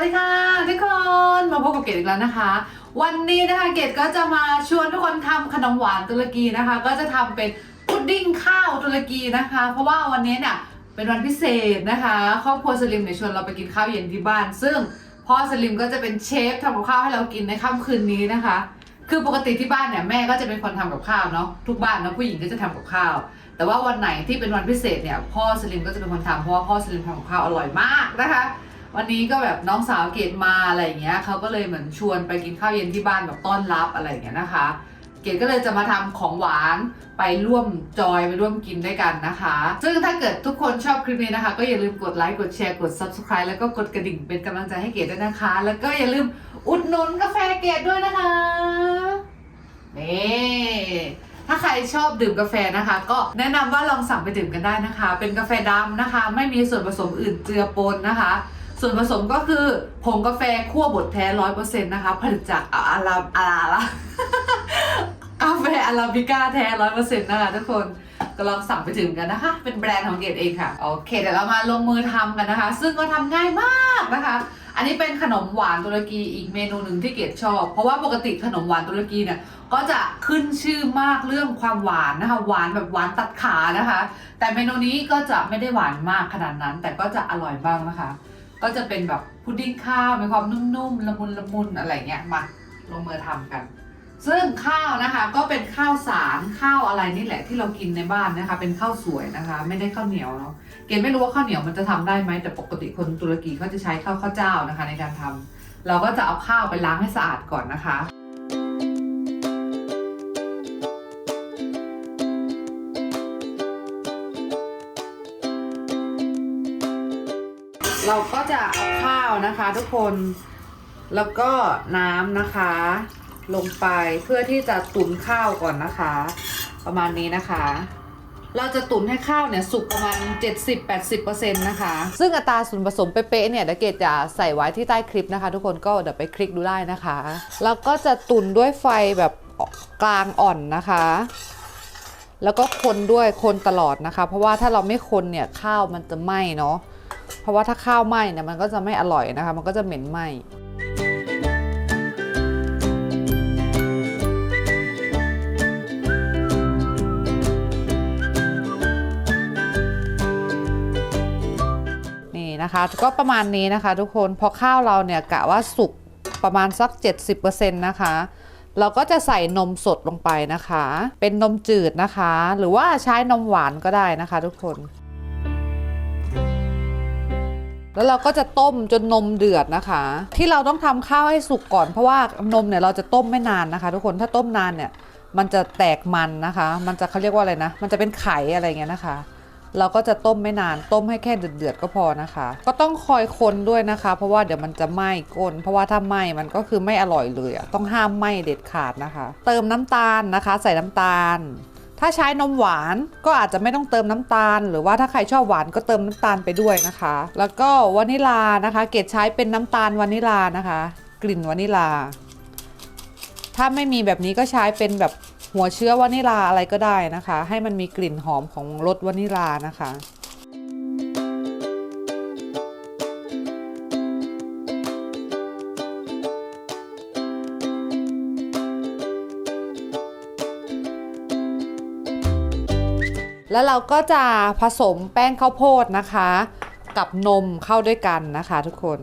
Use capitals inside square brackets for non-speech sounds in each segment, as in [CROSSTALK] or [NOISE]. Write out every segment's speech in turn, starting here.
วัสดีค่ะทุกคนมาพบกับเกดอีกแล้วนะคะ วันนี้นะคะเกดก็จะมาชวนทุกคนทำขนมหวานตุรกีนะคะ ก็จะทำเป็นพุดดิ้งข้าวตุรกีนะคะ เพราะว่าวันนี้เนี่ยเป็นวันพิเศษนะคะครอบครัวสลิมเนี่ยชวนเราไปกินข้าวเย็นที่บ้าน ซึ่งพ่อสลิมก็จะเป็นเชฟทำกับข้าวให้เรากินในค่ำคืนนี้นะคะ คือปกติที่บ้านเนี่ยแม่ก็จะเป็นคนทำกับข้าวเนาะทุกบ้านเนาะผู้หญิงก็จะทำกับข้าวแต่ว่าวันไหนที่เป็นวันพิเศษเนี่ยพ่อสลิมก็จะเป็นคนทำเพราะว่าพ่อสลิมทำกับข้าวอร่อยมากนะคะ วันนี้ก็แบบน้องสาวเกดมาอะไรอย่างเงี้ยเขาก็เลยเหมือนชวนไปกินข้าวเย็นที่บ้านแบบต้อนรับอะไรอย่างเงี้ยนะคะ เกดก็เลยจะมาทำของหวานไปร่วมจอยไปร่วมกินด้วยกันนะคะ ซึ่งถ้าเกิดทุกคนชอบคลิปนี้นะคะ ก็อย่าลืมกดไลค์กดแชร์กด subscribe แล้วก็กดกระดิ่งเป็นกำลังใจให้เกดด้วยนะคะ แล้วก็อย่าลืมอุดหนุนกาแฟเกดด้วยนะคะนี่ถ้าใครชอบดื่มกาแฟนะคะ ก็แนะนำว่าลองสั่งไปดื่มกันได้นะคะ เป็นกาแฟดำนะคะ ไม่มีส่วนผสมอื่นเจือปนนะคะ ส่วนผสมก็คือผงกาแฟคั่วบดแท้ร้อยเปอร์เซ็นต์นะคะผลิตจากอาราอาราลกาแฟอาราบิก้าแท้ร้อยเปอร์เซ็นต์นะคะทุกคนก็ลองสั่งไปถึงกันนะคะ เป็นแบรนด์ของเกดเองค่ะ โอเค เดี๋ยวเรามาลงมือทำกันนะคะ ซึ่งก็ทำง่ายมากนะคะ อันนี้เป็นขนมหวานตุรกีอีกเมนูหนึ่งที่เกดชอบ เพราะว่าปกติขนมหวานตุรกีเนี่ยก็จะขึ้นชื่อมากเรื่องความหวานนะคะ หวานแบบหวานตัดขานะคะ แต่เมนูนี้ก็จะไม่ได้หวานมากขนาดนั้น แต่ก็จะอร่อยบ้างนะคะ ก็จะเป็นแบบพุดดิ้งข้าวมีความนุ่มๆละมุนละมุนอะไรเงี้ยมาลงมือทำกัน ซึ่งข้าวนะคะก็เป็นข้าวสารข้าวอะไรนี่แหละที่เรากินในบ้านนะคะ เป็นข้าวสวยนะคะ ไม่ได้ข้าวเหนียวเนาะเกณฑ์ไม่รู้ว่าข้าวเหนียวมันจะทำได้ไหมแต่ปกติคนตุรกีเขาจะใช้ข้าวข้าวเจ้านะคะ ในการทำเราก็จะเอาข้าวไปล้างให้สะอาดก่อนนะคะ ก็จะเอาข้าวนะคะทุกคนแล้วก็น้ำนะคะ ลงไปเพื่อที่จะตุ๋นข้าวก่อนนะคะ ประมาณนี้นะคะ เราจะตุ๋นให้ข้าวเนี่ยสุกประมาณ 70-80%นะคะ ซึ่งอัตราส่วนผสมเป๊ะๆเนี่ยเดี๋ยวเกดจะใส่ไว้ที่ใต้คลิปนะคะ ทุกคนก็เดี๋ยวไปคลิกดูได้นะคะแล้วก็จะตุ๋นด้วยไฟแบบกลางอ่อนนะคะ แล้วก็คนด้วยคนตลอดนะคะ เพราะว่าถ้าเราไม่คนเนี่ยข้าวมันจะไหม้เนาะ เพราะว่าถ้าข้าวไหม้เนี่ยมันก็จะไม่อร่อยนะคะ มันก็จะเหม็นไหม้นี่นะคะก็ประมาณนี้นะคะ ทุกคนพอข้าวเราเนี่ยกะว่าสุกประมาณสัก 70%นะคะ เราก็จะใส่นมสดลงไปนะคะ เป็นนมจืดนะคะ หรือว่าใช้นมหวานก็ได้นะคะ ทุกคน แล้วเราก็จะต้มจนนมเดือดนะคะ ที่เราต้องทำข้าวให้สุกก่อนเพราะว่านมเนี่ยเราจะต้มไม่นานนะคะ ทุกคนถ้าต้มนานเนี่ยมันจะแตกมันนะคะ มันจะเขาเรียกว่าอะไรนะ มันจะเป็นไข่อะไรเงี้ยนะคะ เราก็จะต้มไม่นาน ต้มให้แค่เดือดๆก็พอนะคะ ก็ต้องคอยคนด้วยนะคะ เพราะว่าเดี๋ยวมันจะไหม้ก้น เพราะว่าถ้าไหม้มันก็คือไม่อร่อยเลยต้องห้ามไหม้เด็ดขาดนะคะ เติมน้ำตาลนะคะ ใส่น้ำตาล ถ้าใช้นมหวานก็อาจจะไม่ต้องเติมน้ำตาล หรือว่าถ้าใครชอบหวานก็เติมน้ำตาลไปด้วยนะคะ แล้วก็วานิลานะคะ เกดใช้เป็นน้ำตาลวานิลานะคะ กลิ่นวานิลา ถ้าไม่มีแบบนี้ก็ใช้เป็นแบบหัวเชื้อวานิลาอะไรก็ได้นะคะ ให้มันมีกลิ่นหอมของรสวานิลานะคะ แล้วเราก็จะผสมแป้งข้าวโพดนะคะ กับนมเข้าด้วยกันนะคะทุกคน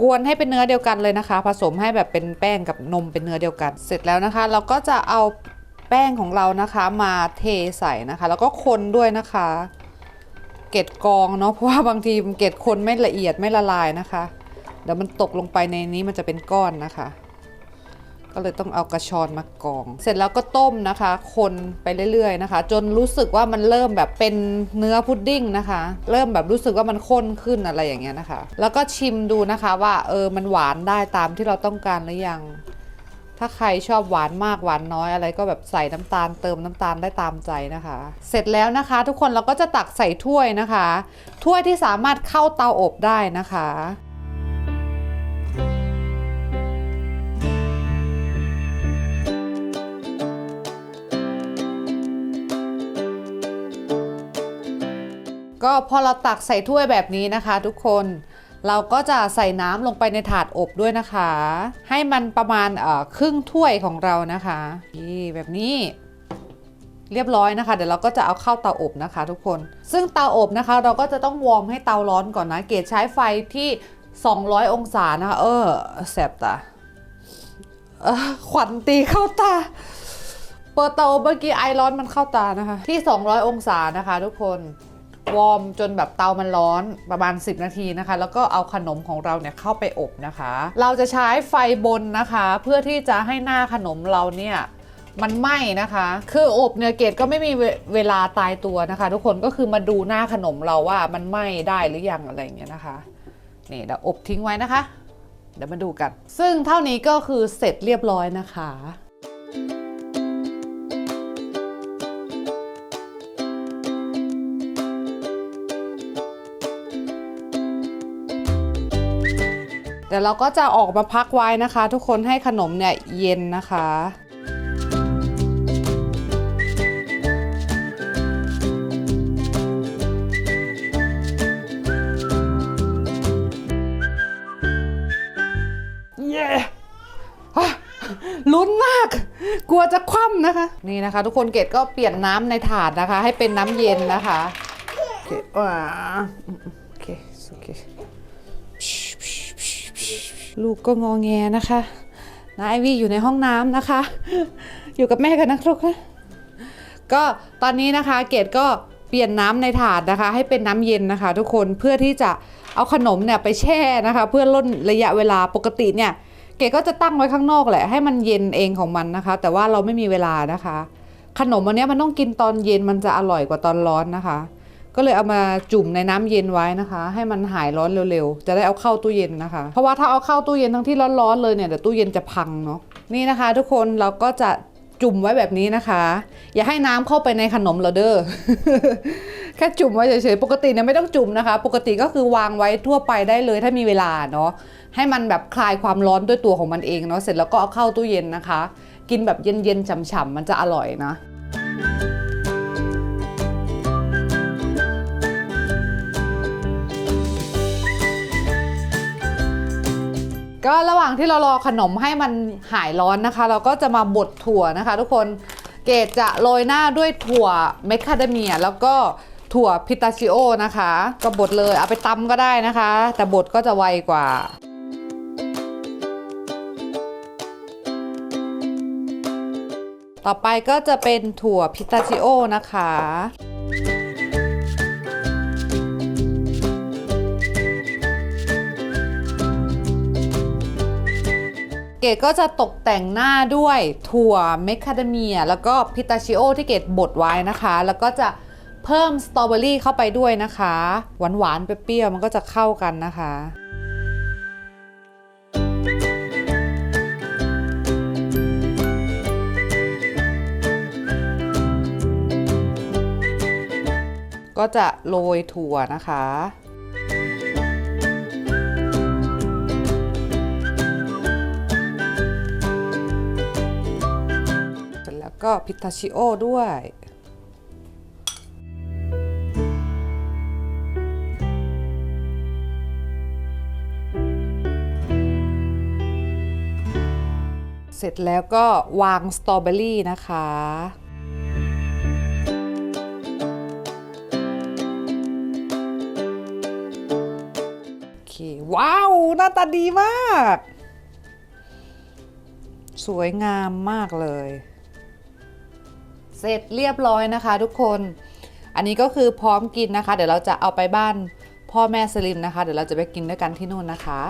กวนให้เป็นเนื้อเดียวกันเลยนะคะ ผสมให้แบบเป็นแป้งกับนมเป็นเนื้อเดียวกัน เสร็จแล้วนะคะ เราก็จะเอาแป้งของเรานะคะมาเทใส่นะคะ แล้วก็คนด้วยนะคะ เกล็ดกองเนาะเพราะว่าบางทีเกล็ดคนไม่ละเอียดไม่ละลายนะคะเดี๋ยวมันตกลงไปในนี้มันจะเป็นก้อนนะคะ ก็เลยต้องเอากระชอนมากอง เสร็จแล้วก็ต้มนะคะ คนไปเรื่อยๆนะคะ จนรู้สึกว่ามันเริ่มแบบเป็นเนื้อพุดดิ้งนะคะ เริ่มแบบรู้สึกว่ามันข้นขึ้นอะไรอย่างเงี้ยนะคะ แล้วก็ชิมดูนะคะว่าเออมันหวานได้ตามที่เราต้องการหรือยัง ถ้าใครชอบหวานมากหวานน้อยอะไรก็แบบใส่น้ำตาลเติมน้ำตาลได้ตามใจนะคะ เสร็จแล้วนะคะ ทุกคนเราก็จะตักใส่ถ้วยนะคะ ถ้วยที่สามารถเข้าเตาอบได้นะคะ ก็พอเราตักใส่ถ้วยแบบนี้นะคะ ทุกคนเราก็จะใส่น้ำลงไปในถาดอบด้วยนะคะ ให้มันประมาณครึ่งถ้วยของเรานะคะนี่แบบนี้เรียบร้อยนะคะ เดี๋ยวเราก็จะเอาเข้าเตาอบนะคะ ทุกคน ซึ่งเตาอบนะคะ เราก็จะต้องวอร์มให้เตาร้อนก่อนนะ เกดใช้ไฟที่ 200 องศานะคะ เออแสบตาขวัญตีเข้าตา เปิดเตาอบเมื่อกี้ไอร้อนมันเข้าตานะคะ ที่ 200 องศานะคะ ทุกคน วอร์มจนแบบเตามันร้อนประมาณ 10 นาทีนะคะ แล้วก็เอาขนมของเราเนี่ยเข้าไปอบนะคะ เราจะใช้ไฟบนนะคะ เพื่อที่จะให้หน้าขนมเราเนี่ยมันไหม้นะคะ คืออบเนี่ยเกดก็ไม่มีเวเวลาตายตัวนะคะ ทุกคนก็คือมาดูหน้าขนมเราว่ามันไหม้ได้หรือยังอะไรอย่างเงี้ยนะคะนี่เดี๋ยวอบทิ้งไว้นะคะ เดี๋ยวมาดูกัน ซึ่งเท่านี้ก็คือเสร็จเรียบร้อยนะคะ เดี๋ยวเราก็จะออกมาพักไว้นะคะ ทุกคนให้ขนมเนี่ยเย็นนะคะเย้อะลุ้นมาก กลัวจะคว่ำนะคะ นี่นะคะ ทุกคนเกดก็เปลี่ยนน้ำในถาดนะคะ ให้เป็นน้ำเย็นนะคะโอเคอ่า ลูกก็งอแงนะคะนายวีอยู่ในห้องน้ำนะคะ อยู่กับแม่กันนะครับนะก็ตอนนี้นะคะเกดก็เปลี่ยนน้ำในถาดนะคะ ให้เป็นน้ำเย็นนะคะ ทุกคนเพื่อที่จะเอาขนมเนี่ยไปแช่นะคะ เพื่อลดระยะเวลาปกติเนี่ย เกดก็จะตั้งไว้ข้างนอกแหละให้มันเย็นเองของมันนะคะ แต่ว่าเราไม่มีเวลานะคะ ขนมอันนี้มันต้องกินตอนเย็นมันจะอร่อยกว่าตอนร้อนนะคะ ก็เลยเอามาจุ่มในน้ำเย็นไว้นะคะ ให้มันหายร้อนเร็วๆ จะได้เอาเข้าตู้เย็นนะคะ เพราะว่าถ้าเอาเข้าตู้เย็นทั้งที่ร้อนๆเลยเนี่ยเดี๋ยวตู้เย็นจะพังเนาะนี่นะคะ ทุกคนเราก็จะจุ่มไว้แบบนี้นะคะ อย่าให้น้ำเข้าไปในขนมเราเด้อแค่จุ่มไว้เฉยๆปกติเนี่ยไม่ต้องจุ่มนะคะ ปกติก็คือวางไว้ทั่วไปได้เลยถ้ามีเวลาเนาะให้มันแบบคลายความร้อนด้วยตัวของมันเองเนาะเสร็จแล้วก็เอาเข้าตู้เย็นนะคะ กินแบบเย็นๆฉ่ำๆมันจะอร่อยนะ ก็ระหว่างที่เรารอขนมให้มันหายร้อนนะคะ เราก็จะมาบดถั่วนะคะ ทุกคนเกดจะโรยหน้าด้วยถั่วเมคคาเดเมีย แล้วก็ถั่วพิตาชิโอนะคะ ก็บดเลยเอาไปตำก็ได้นะคะ แต่บดก็จะไวกว่าต่อไปก็จะเป็นถั่วพิตาชิโอนะคะ ดก็จะตกแต่งหน้าด้วยถั่วเมคคาเดเมีย แล้วก็พิตาชิโอที่เกดบดไว้นะคะ แล้วก็จะเพิ่มสตรอเบอรี่เข้าไปด้วยนะคะ หวานๆเปรี้ยวๆมันก็จะเข้ากันนะคะก็จะโรยถั่วนะคะ ก็พิตาชิโอด้วย เสร็จแล้วก็วางสตรอเบอรี่นะคะโอเคว้าว หน้าตาดีมาก สวยงามมากเลย เสร็จเรียบร้อยนะคะทุกคน อันนี้ก็คือพร้อมกินนะคะ เดี๋ยวเราจะเอาไปบ้านพ่อแม่สลิมนะคะ เดี๋ยวเราจะไปกินด้วยกันที่นู่นนะคะ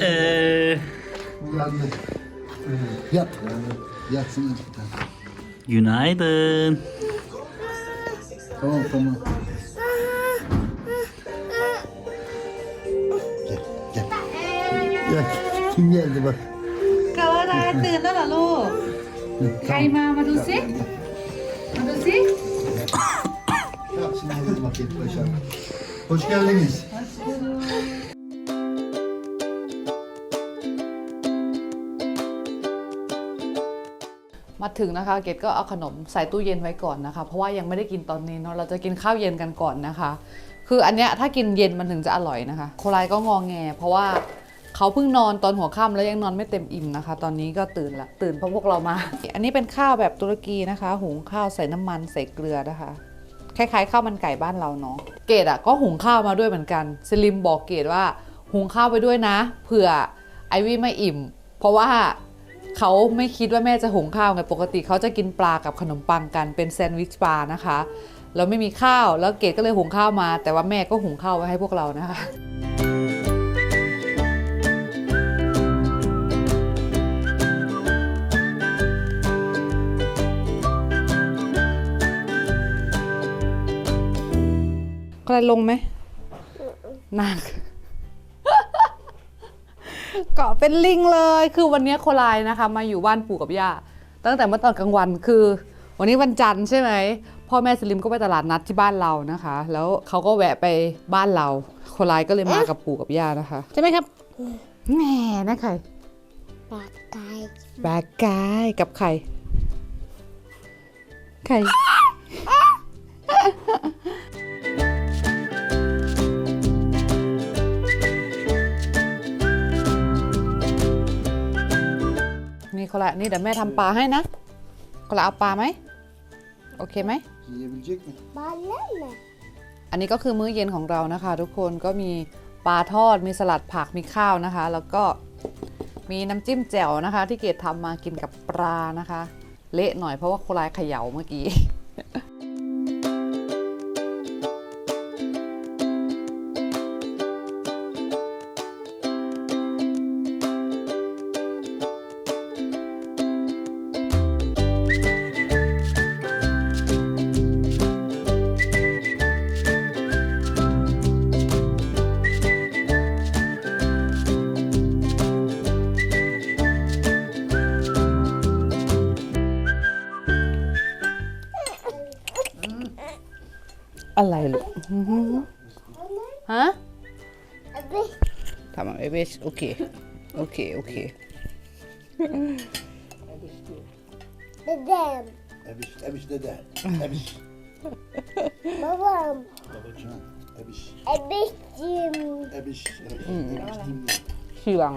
Ee, Uyandı. Yat. Yatsın azıcık. günaydın. Tamam tamam. Ya, kim geldi bak. กาวราตื่นแล้วเหรอลูก ใครมา มาดูสิ มาดูสิ Tamam şimdi hazır maket başarılı. Hoş มาถึงนะคะ เกดก็เอาขนมใส่ตู้เย็นไว้ก่อนนะคะ เพราะว่ายังไม่ได้กินตอนนี้เนาะเราจะกินข้าวเย็นกันก่อนนะคะ คืออันเนี้ยถ้ากินเย็นมันถึงจะอร่อยนะคะ โคไลก็งองแง เพราะว่า เขาเพิ่งนอนตอนหัวค่ำแล้วยังนอนไม่เต็มอิ่มนะคะ ตอนนี้ก็ตื่นละตื่นเพราะพวกเรามา อันนี้เป็นข้าวแบบตุรกีนะคะ หุงข้าวใส่น้ำมันใส่เกลือนะคะคล้ายๆข้าวมันไก่บ้านเราเนาะเกดอะก็หุงข้าวมาด้วยเหมือนกันสลิมบอกเกดว่าหุงข้าวไปด้วยนะเผื่อไอวี่ไม่อิ่ม เพราะว่าเขาไม่คิดว่าแม่จะหุงข้าวไงปกติเขาจะกินปลากับขนมปังกันเป็นแซนด์วิชปลานะคะแล้วไม่มีข้าวแล้วเกดก็เลยหุงข้าวมา แต่ว่าแม่ก็หุงข้าวไว้ให้พวกเรานะคะ ใครลงไหมหนัก เกาะเป็นลิงเลย คือวันนี้โคลายนะคะ มาอยู่บ้านปู่กับย่า ตั้งแต่เมื่อตอนกลางวันคือ วันนี้วันจันทร์ใช่ไหม พ่อแม่สลิมก็ไปตลาดนัดที่บ้านเรานะคะ แล้วเขาก็แวะไปบ้านเรา โคลายก็เลยมากับปู่กับย่านะคะ ใช่ไหมครับ แหน่นะใครปากไก่แบกกายกับใครในี่คนละนี่เดี๋ยวแม่ทำปลาให้นะคนละเอาปลาไหมโอเคไหม Yiyebilecek mi? บ้าเล่นไหมอันนี้ก็คือมื้อเย็นของเรานะคะ ทุกคนก็มีปลาทอดมีสลัดผักมีข้าวนะคะ แล้วก็มีน้ำจิ้มแจ่วนะคะ ที่เกดทำมากินกับปลานะคะ เละหน่อยเพราะว่าโคลายเขย่าเมื่อกี้ อเคโอเคเด็ด Ebiş, ebiş dede. Ebiş. บ้าบ้า Babacığım. Ebiş. ไอ้บิ๊กจิม Ebiş. Ebiş. Ebiş dinle. ทีหลัง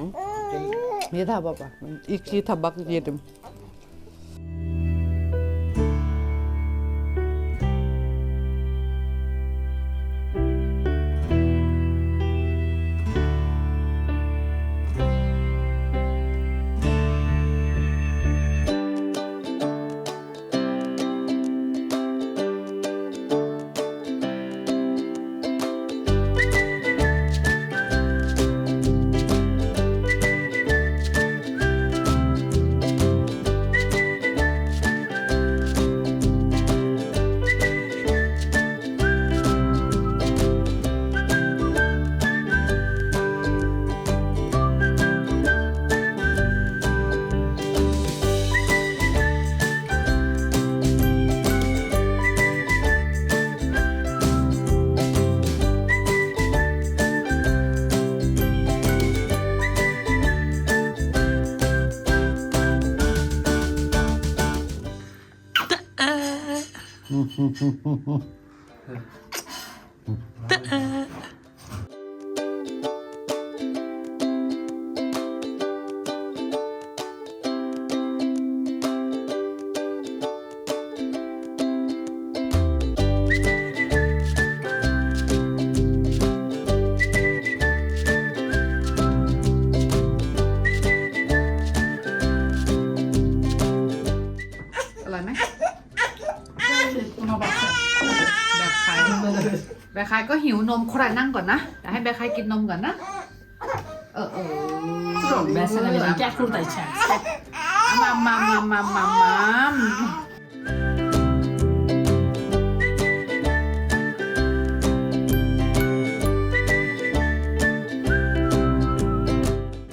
นี่ uh. uh. [LAUGHS] uh, uh. วนมใครนั่งก่อนนะเดี๋ยวให้แบกขายกินนมก่อนนะ เออเออ Ben sana vereyim. Gel burada içeriz. มามามามามามา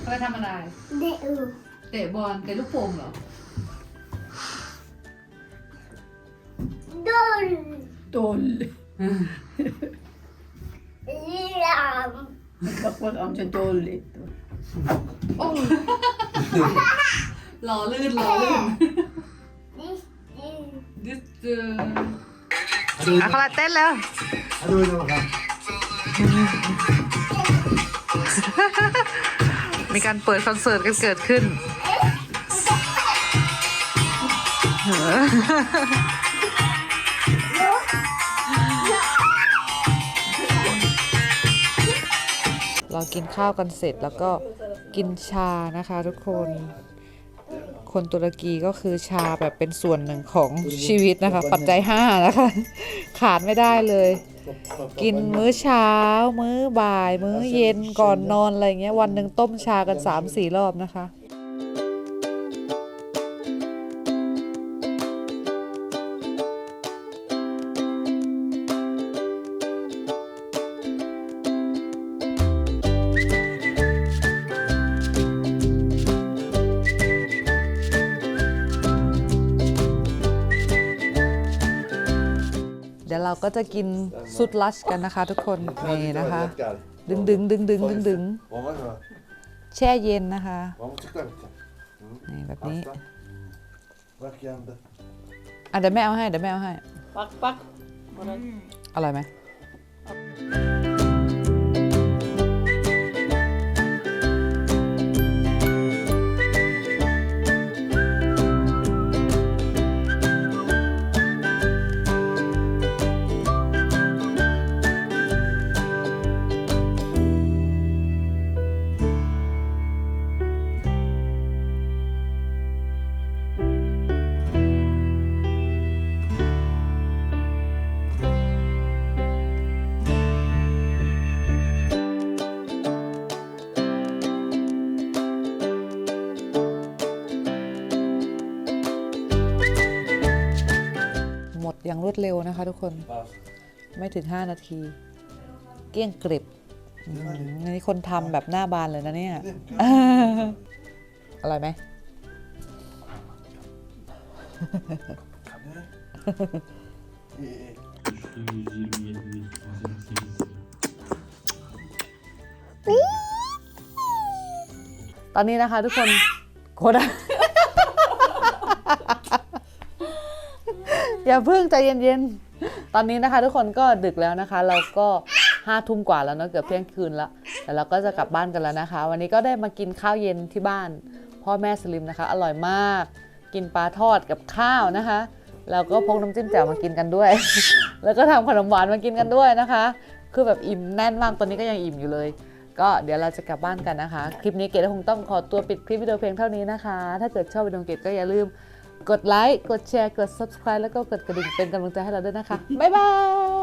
เขาไปทำอะไรเด็ดอูเตะบอลเตะลูกโป่งเหรอโดน Dol. ลีลาม Bak bak amca dol etti. โอ้หล่อลื่นหล่อลื่นจือ Hadi อะคอลาเต้นแล้ว hadi oyna bakalım. มีการเปิดคอนเสิร์ตกันเกิดขึ้น เรากินข้าวกันเสร็จแล้วก็กินชานะคะทุกคน คนตุรกีก็คือชาแบบเป็นส่วนหนึ่งของชีวิตนะคะ ปัจจัยห้านะคะ ขาดไม่ได้เลย กินมื้อเช้า มื้อบ่าย มื้อเย็นก่อนนอนอะไรเงี้ยวันหนึ่งต้มชากัน3-4รอบนะคะ ก็จะกินซุดลัชกันนะคะ ทุกคนนี่นะคะ ดึงดึงดึงดึงดึงดึง Olmaz mı? แช่เย็นนะคะ Pamukçuklar bitti. นี่แบบนี้ Hasta. Bak yandı. อะเดี๋ยวแม่เอาให้เดี๋ยวแม่เอาให้ Bak bak. Bana อร่อยไหม วดเร็วนะคะทุกคน ไม่ถึง 5 นาที เกลี้ยงกริบอืมอันนี้คนทำแบบหน้าบานเลยนะเนี่ยอร่อยไหม İyi iyi. ตอนนี้นะคะทุกคนโคตร อย่าเพิ่งใจเย็นๆ ตอนนี้นะคะ ทุกคนก็ดึกแล้วนะคะ เราก็ห้าทุ่มกว่าแล้วเนอะเกือบเที่ยงคืนแล้วแต่เราก็จะกลับบ้านกันแล้วนะคะ วันนี้ก็ได้มากินข้าวเย็นที่บ้าน พ่อแม่สลิมนะคะ อร่อยมาก กินปลาทอดกับข้าวนะคะ แล้วก็พกน้ำจิ้มแจ่วมากินกันด้วย แล้วก็ทำขนมหวานมากินกันด้วยนะคะ คือแบบอิ่มแน่นมากตอนนี้ก็ยังอิ่มอยู่เลย ก็เดี๋ยวเราจะกลับบ้านกันนะคะ คลิปนี้เกดคงต้องขอตัวปิดคลิปวิดีโอเพียงเท่านี้นะคะ ถ้าเกิดชอบวิดีโอเกดก็อย่าลืม กดไลค์ กดแชร์ กด subscribe แล้วก็กดกระดิ่งเป็นกำลังใจให้เราด้วยนะคะ บ๊ายบาย